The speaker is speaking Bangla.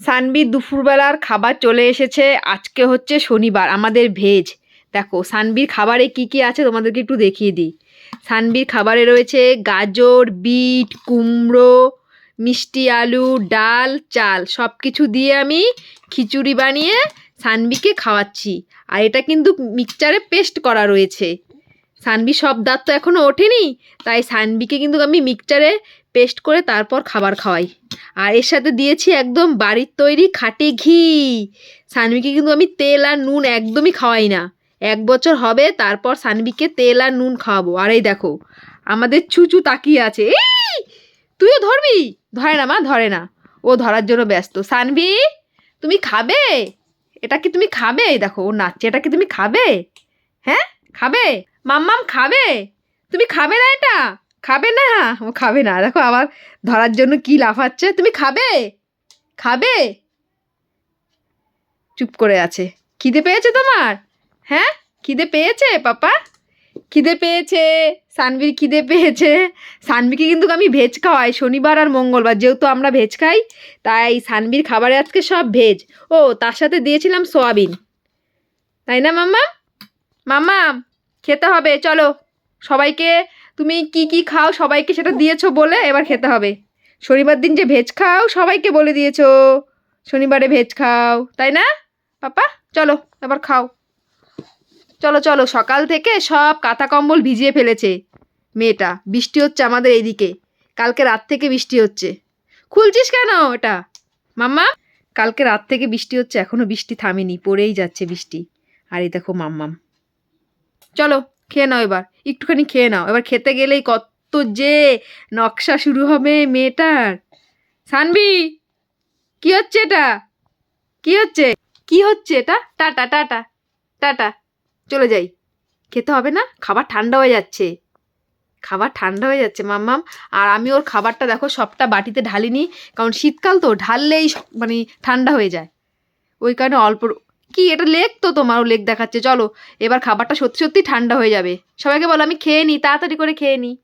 সানবির দুপুরবেলার খাবার চলে এসেছে। আজকে হচ্ছে শনিবার, আমাদের ভেজ। দেখো, সানবির খাবারে কি কি আছে তোমাদেরকে একটু দেখিয়ে দিই। সানবির খাবারে রয়েছে গাজর, বিট, কুমড়ো, মিষ্টি আলু, ডাল, চাল। সব কিছু দিয়ে আমি খিচুড়ি বানিয়ে সানবিকে খাওয়াচ্ছি। আর এটা কিন্তু মিক্সচারে পেস্ট করা রয়েছে। সানবি সব দাঁত তো এখনও ওঠেনি, তাই সানবিকে কিন্তু আমি মিক্সচারে পেস্ট করে তারপর খাবার খাওয়াই। আর এর সাথে দিয়েছি একদম বাড়ির তৈরি খাটি ঘি। সানবিকে কিন্তু আমি তেল আর নুন একদমই খাওয়াই না। এক বছর হবে, তারপর সানবিকে তেল আর নুন খাওয়াবো। আর এই দেখো, আমাদের চুচু তাকিয়ে আছে। এই, তুইও ধরবি? ধরে না মা, ধরে না। ও ধরার জন্য ব্যস্ত। সানবি তুমি খাবে? এটা কি তুমি খাবে? দেখো, ও নাচছে। এটা কি তুমি খাবে? হ্যাঁ? খাবে? মাম্মাম খাবে? তুমি খাবে না এটা? খাবে না? ও খাবে না। দেখো আবার ধরার জন্য কি লাফাচ্ছে? তুমি খাবে? খাবে? চুপ করে আছে। খিদে পেয়েছে তোমার? হ্যাঁ? খিদে পেয়েছে, পাপা? খিদে পেয়েছে। সানবির খিদে পেয়েছে। সানবিকে কিন্তু আমি ভেজ খাওয়াই শনিবার আর মঙ্গলবার। যেহেতু আমরা ভেজ খাই, তাই সানবির খাবারে আজকে সব ভেজ। ও, তার সাথে দিয়েছিলাম সোয়াবিন। তাই না মাম্মা মাম্মা খেতে হবে। চলো, সবাইকে তুমি কি কি খাও সবাইকে সেটা দিয়েছ বলে? এবার খেতে হবে। শনিবার দিন যে ভেজ খাও, সবাইকে বলে দিয়েছ। শনিবারে ভেজ খাও, তাই না? পাপা, চলো, এবার খাও। চলো চলো, সকাল থেকে সব কাঁথা কম্বল ভিজিয়ে ফেলেছে মেয়েটা। বৃষ্টি হচ্ছে আমাদের এইদিকে। কালকে রাত থেকে বৃষ্টি হচ্ছে। খুলছিস কেন এটা? মাম্মা, কালকে রাত থেকে বৃষ্টি হচ্ছে, এখনও বৃষ্টি থামেনি, পড়েই যাচ্ছে বৃষ্টি। আর এই দেখো মাম্মাম। চলো খেয়ে নাও এবার, একটুখানি খেয়ে নাও। এবার খেতে গেলেই কত যে নকশা শুরু হবে মেয়েটার। সানবি কি হচ্ছে এটা? কি হচ্ছে? কি হচ্ছে এটা? টাটা টাটা টাটা, চলে যাই। খেতে হবে না? খাবার ঠান্ডা হয়ে যাচ্ছে। খাবার ঠান্ডা হয়ে যাচ্ছে, মাম্মাম। আর আমি ওর খাবারটা দেখো সবটা বাটিতে ঢালিনি, কারণ শীতকাল তো ঢাললেই মানে ঠান্ডা হয়ে যায়। ওই কারণে অল্প কি, এটা লেক তো তোমারও লেক দেখাচ্ছে, চলো। এবার খাবারটা সত্যি সত্যি ঠান্ডা হয়ে যাবে। সবাইকে বলো, আমি খেয়ে নিই তাড়াতাড়ি করে খেয়ে নিই